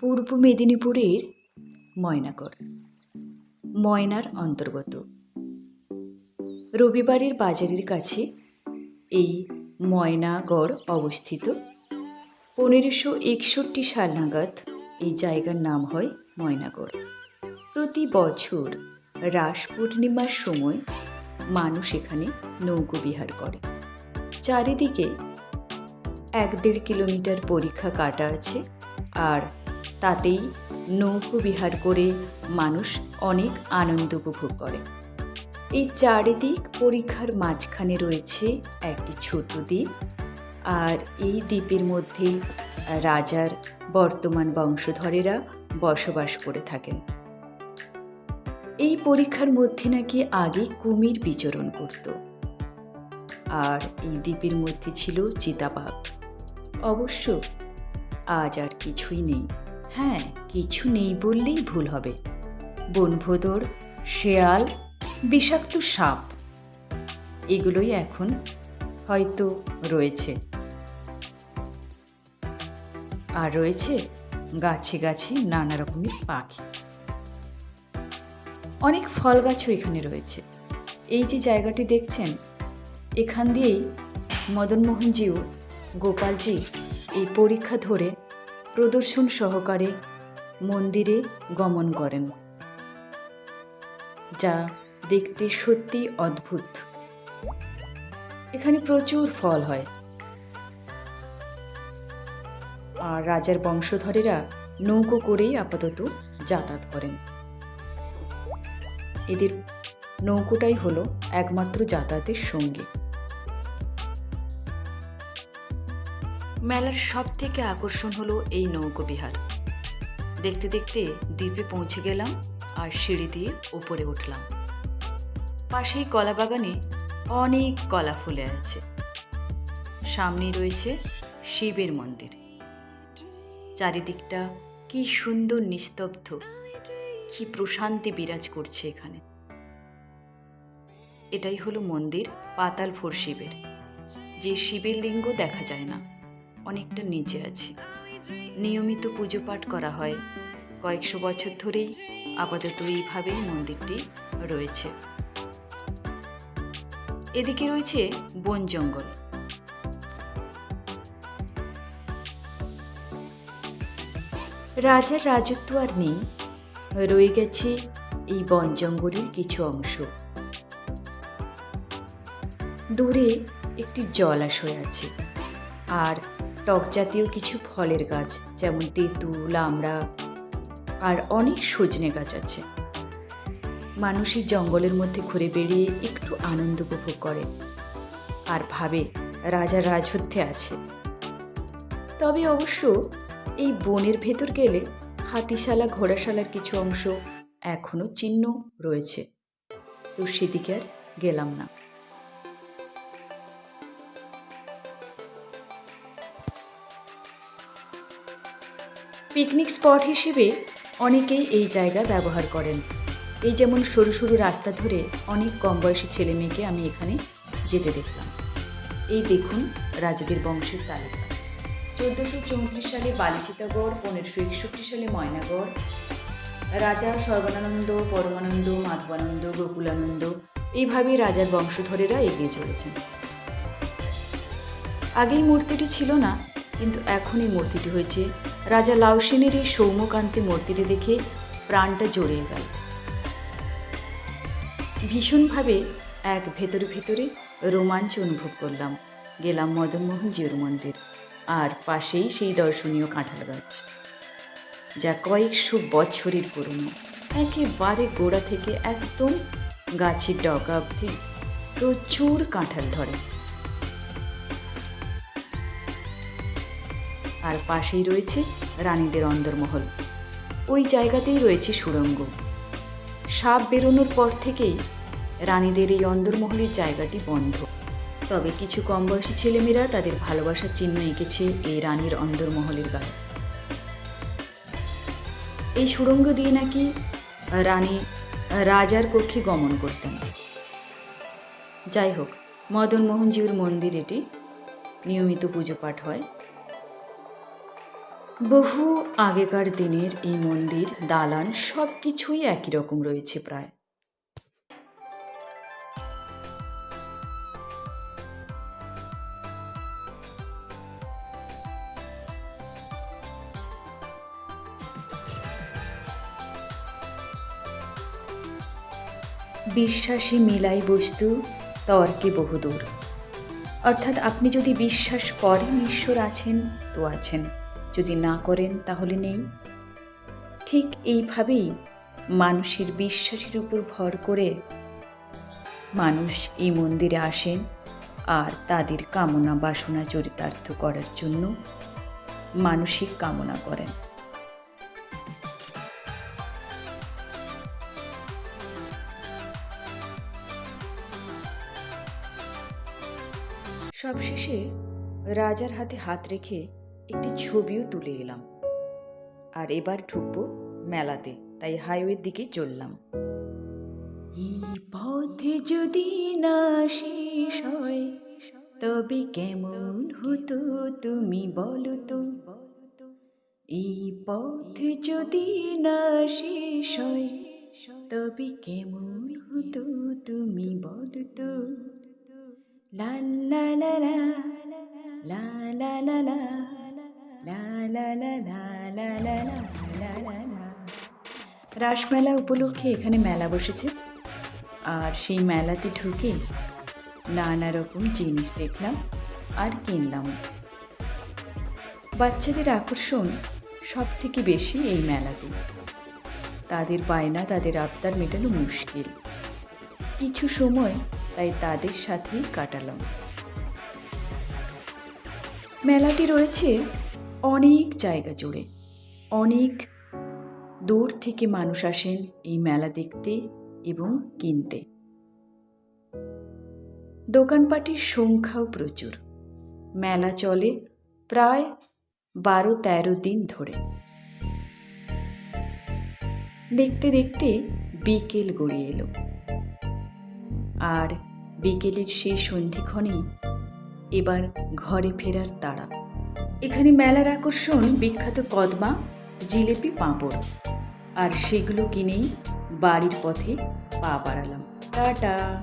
পূর্ব মেদিনীপুরের ময়নাগড় ময়নার অন্তর্গত। রবিবারের বাজারের কাছে এই ময়নাগড় অবস্থিত। পনেরোশো একষট্টি সাল নাগাদ এই জায়গার নাম হয় ময়নাগড়। প্রতি বছর রাস পূর্ণিমার সময় মানুষ এখানে নৌকো বিহার করে। চারিদিকে এক দেড় কিলোমিটার পরীক্ষা কাটা আছে আর তাতেই নৌকো বিহার করে মানুষ অনেক আনন্দ উপভোগ করে। এই চারিদিক পরীক্ষার মাঝখানে রয়েছে একটি ছোট দ্বীপ আর এই দ্বীপের মধ্যে রাজার বর্তমান বংশধরেরা বসবাস করে থাকেন। এই পরীক্ষার মধ্যে নাকি আগে কুমির বিচরণ করত আর এই দ্বীপের মধ্যে ছিল চিতাবাঘ। অবশ্য আজ আর কিছুই নেই। হ্যাঁ কিছু নেই বললেই ভুল হবে। বনভোদর, শেয়াল, বিষাক্ত সাপ, এগুলোই এখন হয়তো রয়েছে। আর রয়েছে গাছে গাছে নানা রকমের পাখি। অনেক ফল গাছও এখানে রয়েছে। এই যে জায়গাটি দেখছেন, এখান দিয়েই মদনমোহনজিও, গোপালজি এই পরীক্ষা ধরে প্রদর্শন সহকারে মন্দিরে গমন করেন। যা দেখতে সত্যি অদ্ভুত। এখানে প্রচুর ফল হয়। আর রাজার বংশধরেরা নৌকো করেই আপাতত যাতায়াত করেন। এদের নৌকোটাই হলো একমাত্র যাতায়াতের সঙ্গী। মেলার সব থেকে আকর্ষণ হলো এই নৌকো বিহার। দেখতে দেখতে দ্বীপে পৌঁছে গেলাম আর সিঁড়ি দিয়ে উপরে উঠলাম। পাশেই কলা বাগানে অনেক কলা ফুলে আছে। সামনেই রয়েছে শিবের মন্দির। চারিদিকটা কি সুন্দর নিস্তব্ধ, কি প্রশান্তি বিরাজ করছে এখানে। এটাই হলো মন্দির পাতাল ভোর শিবের। যে শিবের লিঙ্গ দেখা যায় না। অনেকটা নিচে আছে। নিয়মিত পুজো পাঠ করা হয়। কয়েকশো বছর ধরেই আপাতত এইভাবেই মন্দিরটি রয়েছে। এদিকে রয়েছে বন জঙ্গল। রাজার রাজত্ব আর নেই, রয়ে গেছে এই বন জঙ্গলের কিছু অংশ। দূরে একটি জলাশয় আছে, আর টক জাতীয় কিছু ফলের গাছ, যেমন তেঁতুল আমড়া আর অনেক সজনে গাছ আছে। মানুষ এই জঙ্গলের মধ্যে ঘুরে বেরিয়ে একটু আনন্দ উপভোগ করে আর ভাবে রাজার রাজত্বে আছে। তবে অবশ্য এই বনের ভেতর গেলে হাতিশালা, ঘোড়াশালার কিছু অংশ এখনও চিহ্ন রয়েছে। তো সেদিকে আর গেলাম না। পিকনিক স্পট হিসেবে অনেকেই এই জায়গা ব্যবহার করেন। এই যেমন সরু সরু রাস্তা ধরে অনেক কম বয়সী ছেলে মেয়েকে আমি এখানে যেতে দেখলাম। এই দেখুন রাজাদের বংশের তালিকা। চোদ্দোশো চৌত্রিশ সালে বালিসীতাগড় পনেরোশো একষট্টি সালে ময়নাগড়। রাজা সর্বানন্দ, পরমানন্দ, মাধবানন্দ, গোকুলানন্দ, এইভাবেই রাজার বংশধরেরা এগিয়ে চলেছেন। আগেই মূর্তিটি ছিল না, কিন্তু এখন এই মূর্তিটি হয়েছে রাজা লাউসেনের এই সৌম্যকান্তি মূর্তিটি দেখে প্রাণটা জড়িয়ে গেল ভীষণভাবে এক ভেতরে ভেতরে রোমাঞ্চ অনুভব করলাম। গেলাম মদনমোহন জিউর মন্দির, আর পাশেই সেই দর্শনীয় কাঁঠাল গাছ, যা কয়েকশো বছরের পুরনো। একেবারে গোড়া থেকে একদম গাছের ডগা অবধি প্রচুর কাঁঠাল ধরে। আর পাশেই রয়েছে রানীদের অন্দরমহল। ওই জায়গাতেই রয়েছে সুড়ঙ্গ। সাপ বেরোনোর পর থেকেই রানীদের এই অন্দরমহলের জায়গাটি বন্ধ। তবে কিছু কম বয়সী ছেলেমেয়েরা তাদের ভালোবাসার চিহ্ন এঁকেছে এই রানীর অন্দরমহলের গায়ে। এই সুড়ঙ্গ দিয়ে নাকি রানী রাজার কক্ষে গমন করতেন। যাই হোক মদনমোহনজিউর মন্দির এটি। নিয়মিত পুজো পাঠ হয়। বহু আগেকার দিনের এই মন্দির, দালান সব কিছুই একই রকম রয়েছে প্রায়। বিশ্বাসে মিলাই বস্তু তর্কে বহুদূর। অর্থাৎ আপনি যদি বিশ্বাস করেন ঈশ্বর আছেন, তো আছেন। যদি না করেন তাহলে নেই। ঠিক এইভাবেই মানুষের বিশ্বাসের উপর ভর করে মানুষ এই মন্দিরে আসেন আর তাদের কামনা বাসনা চরিতার্থ করার জন্য মানসিক কামনা করেন। সবশেষে রাজার হাতে হাত রেখে একটি ছবিও তুলে এলাম। আর এবার ঢুকবো মেলাতে, তাই হাইওয়ের দিকে চললাম। পথে যদি না শেষ হয়, তবে কেমন হতো তুমি বলো তো? এই পথে যদি না শেষ হয়, তবে কেমন হতো তুমি বলো তো? লা লা লা লা লা লা লা। রাসমেলা উপলক্ষে এখানে মেলা বসেছে আর সেই মেলাতে ঢুকে নানা রকম জিনিস দেখলাম আর কিনলাম বাচ্চাদের আকর্ষণ সব থেকে বেশি এই মেলাতে তাদের বায়না তাদের আবদার মেটানো মুশকিল কিছু সময় তাই তাদের সাথেই কাটালাম মেলাটি রয়েছে অনেক জায়গা জুড়ে, অনেক দূর থেকে মানুষ আসেন এই মেলা দেখতে এবং কিনতে। দোকানপাটির সংখ্যাও প্রচুর। মেলা চলে প্রায় বারো তেরো দিন ধরে। দেখতে দেখতে বিকেল গড়িয়ে এলো। আর বিকেলের সেই সন্ধিক্ষণেই এবার ঘরে ফেরার তাড়া। এখানে মেলার আকর্ষণ বিখ্যাত কদমা, জিলেপি, পাঁপড়। আর সেগুলো কিনেই বাড়ির পথে পা বাড়ালাম। টাটা!